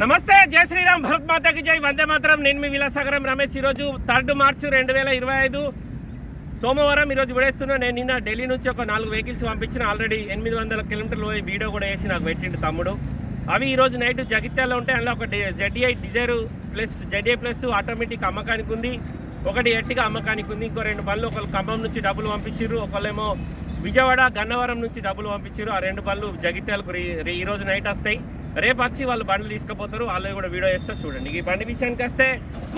నమస్తే జై శ్రీరామ్ భరత్ మాతాకి జై. వందే మాత్రం. నేను మీ విలాసాగరం రమేష్. ఈరోజు థర్డ్ మార్చి రెండు వేల ఇరవై ఐదు. సోమవారం ఈరోజు విడేస్తున్నా. నేను నిన్న ఢిల్లీ నుంచి ఒక నాలుగు వెహికల్స్ పంపించిన. ఆల్రెడీ ఎనిమిది వందల కిలోమీటర్లు వీడియో కూడా వేసి నాకు పెట్టిండు తమ్ముడు. అవి ఈరోజు నైట్ జగిత్యాలలో ఉంటాయి. అందులో ఒక ZI Dzire plus ZI plus automatic అమ్మకానికి ఉంది. ఒకటి ఎట్టిగా అమ్మకానికి ఉంది. ఇంకో రెండు బళ్ళు ఒకళ్ళు ఖమ్మం నుంచి డబ్బులు పంపించారు ఒకళ్ళేమో విజయవాడ గన్నవరం నుంచి డబ్బులు పంపించారు ఆ రెండు బళ్ళు జగిత్యాలకు ఈరోజు నైట్ వస్తాయి. రేపు వచ్చి వాళ్ళు బండ్లు తీసుకుపోతారు వాళ్ళు కూడా వీడియో వేస్తా చూడండి. ఈ బండి విషయానికి వస్తే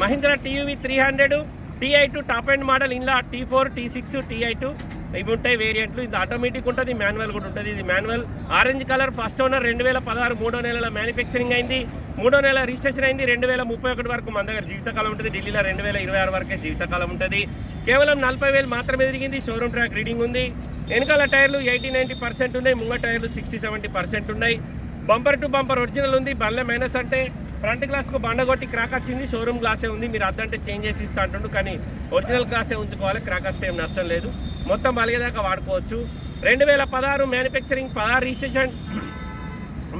Mahindra TUV three hundred TI two top and model ఇందులో T four T six TI two ఇవి ఉంటాయి వేరియంట్లు ఇది ఆటోమేటిక్ ఉంటుంది మాన్యువల్ కూడా ఉంటుంది. ఇది manual orange colour first owner రెండు వేల పదహారు మూడో నెలల మ్యానుఫ్యాక్చరింగ్ అయింది. మూడో నెల రిజిస్ట్రేషన్ అయింది. రెండు వేల ముప్పై ఒకటి వరకు మన దగ్గర జీవితకాలం ఉంటుంది. ఢిల్లీలో రెండు వేల ఇరవై ఆరు వరకే జీవితకాలం ఉంటుంది. కేవలం నలభై వేలు మాత్రమే తిరిగింది. షోరూమ్ ట్రాక్ రీడింగ్ ఉంది. వెనకాల టైర్లు ఎయిటీ నైంటీ పర్సెంట్ ఉన్నాయి. ముంగ టైర్లు సిక్స్టీ సెవెంటీ పర్సెంట్ ఉన్నాయి. బంపర్ టు బంపర్ ఒరిజినల్ ఉంది బండ్ల మైనస్ అంటే ఫ్రంట్ గ్లాస్కు బండ కొట్టి క్రాక్ వచ్చింది షోరూమ్ గ్లాసే ఉంది మీరు అద్దంటే చేంజ్ చేసి ఇస్తా అంటుండు కానీ ఒరిజినల్ గ్లాసే ఉంచుకోవాలి క్రాక్ వస్తే ఏం నష్టం లేదు. మొత్తం బలిగేదాకా వాడుకోవచ్చు. రెండు వేల పదహారు మ్యానుఫ్యాక్చరింగ్ పదహారు registration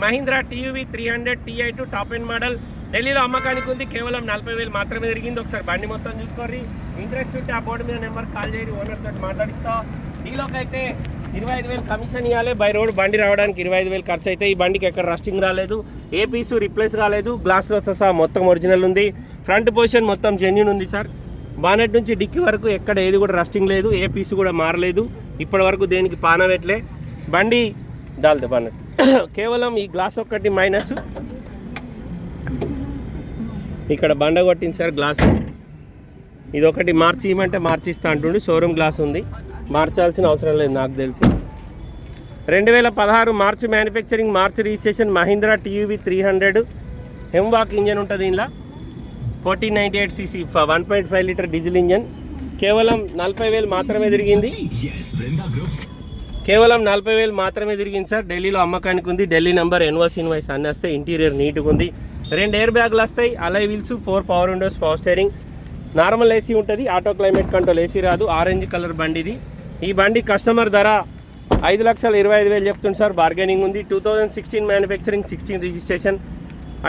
Mahindra TUV three hundred TI two top end model ఢిల్లీలో అమ్మకానికి ఉంది కేవలం నలభై వేలు మాత్రమే తిరిగింది. ఒకసారి బండి మొత్తం చూసుకోర్రి. ఇంట్రెస్ట్ ఉంటే ఆ బోర్డు మీద నెంబర్ కాల్ చేయరు ఓనర్ తోటి మాట్లాడిస్తా. డీలోకి అయితే ఇరవై ఐదు వేలు కమిషన్ ఇవ్వాలి బై రోడ్ బండి రావడానికి ఇరవై ఐదు వేలు ఖర్చు అయితే ఈ బండికి ఎక్కడ రస్టింగ్ రాలేదు. ఏ పీసు రిప్లేస్ కాలేదు. గ్లాస్లో సహా మొత్తం ఒరిజినల్ ఉంది. ఫ్రంట్ పొజిషన్ మొత్తం జెన్యున్ ఉంది సార్. బానెట్ నుంచి డిక్కి వరకు ఎక్కడ ఏది కూడా రస్టింగ్ లేదు. ఏ పీసు కూడా మారలేదు. ఇప్పటి వరకు దేనికి పానవెట్లే బండి డాల్దే బానెట్. కేవలం ఈ గ్లాస్ ఒక్కటి మైనస్. ఇక్కడ బండ కొట్టింది సార్ గ్లాస్. ఇది ఒకటి మార్చి ఇవ్వమంటే మార్చిస్తా అంటుండు. షోరూమ్ గ్లాస్ ఉంది. మార్చాల్సిన అవసరం లేదు నాకు తెలిసి. రెండు వేల పదహారు March manufacturing March registration Mahindra TUV three hundred. హెమ్వాక్ engine ఉంటుంది ఇందులో. Fourteen ninety eight CC one point five litre diesel engine. కేవలం నలభై వేలు మాత్రమే తిరిగింది. కేవలం నలభై వేలు మాత్రమే తిరిగింది సార్. ఢిల్లీలో అమ్మకానికి ఉంది. ఢిల్లీ నెంబర్ ఎన్వస్ ఇన్వాయిస్ అన్నీ వస్తాయి ఇంటీరియర్ నీట్గా ఉంది. రెండు ఎయిర్ బ్యాగులు వస్తాయి. Alloy wheels four power windows power steering. Normal AC ఉంటుంది. ఆటో క్లైమేట్ కంట్రోల్ ఏసీ రాదు. ఆరెంజ్ కలర్ బండి ఇది ఈ బండి కస్టమర్ ధర ఐదు లక్షల ఇరవై ఐదు వేలు చెప్తుంది సార్. బార్గెనింగ్ ఉంది. Two thousand sixteen manufacturing sixteen registration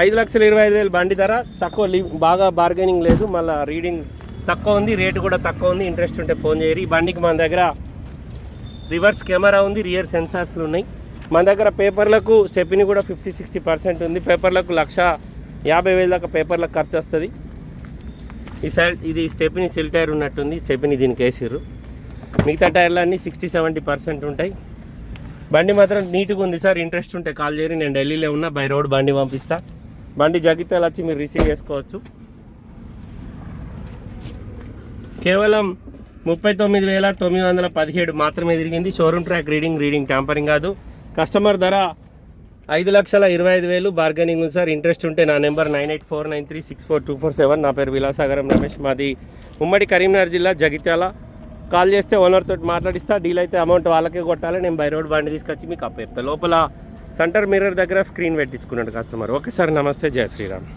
ఐదు లక్షల ఇరవై ఐదు వేలు బండి ధర. తక్కువ లి బాగా బార్గెనింగ్ లేదు. మళ్ళీ రీడింగ్ తక్కువ ఉంది. రేటు కూడా తక్కువ ఉంది. ఇంట్రెస్ట్ ఉంటే ఫోన్ చేయరు. ఈ బండికి మన దగ్గర రివర్స్ కెమెరా ఉంది. రియర్ సెన్సార్స్లు ఉన్నాయి. మన దగ్గర పేపర్లకు స్టెప్ని కూడా ఫిఫ్టీ సిక్స్టీ పర్సెంట్ ఉంది. పేపర్లకు లక్ష యాభై వేల దాకా పేపర్లకు ఖర్చు వస్తుంది. ఈ సైడ్ ఇది స్టెప్ని సిల్ టైర్ ఉన్నట్టుంది. స్టెప్ని దీనికి వేసిర్రు. మిగతా టైర్లు అన్నీ సిక్స్టీ సెవెంటీ పర్సెంట్ ఉంటాయి. బండి మాత్రం నీట్గా ఉంది సార్ ఇంట్రెస్ట్ ఉంటే కాల్ చేయరు. నేను ఢిల్లీలో ఉన్నా బై రోడ్ బండి పంపిస్తా. బండి జగిత్యాల వచ్చి మీరు రిసీవ్ చేసుకోవచ్చు. కేవలం ముప్పై తొమ్మిది వేల తొమ్మిది వందల పదిహేడు మాత్రమే తిరిగింది. Showroom track reading reading tampering కాదు. కస్టమర్ ధర ఐదు లక్షల ఇరవై ఐదు వేలు. బార్గెనింగ్ ఉంది సార్. ఇంట్రెస్ట్ ఉంటే నా number nine eight four nine three six four two four seven. నా పేరు విలాసాగరం రమేష్. మాది ఉమ్మడి కరీంనగర్ జిల్లా జగిత్యాల. కాల్ చేస్తే ఓనర్ తోటి మాట్లాడిస్తా డీల్ అయితే అమౌంట్ వాళ్ళకే కొట్టాలి నేను బై రోడ్ బండి తీసుకొచ్చి మీకు అప్పచెప్తా లోపల సెంటర్ మిర్రర్ దగ్గర స్క్రీన్ పెట్టించుకున్నాడు కస్టమర్ ఓకే సార్ నమస్తే జయ శ్రీరామ్.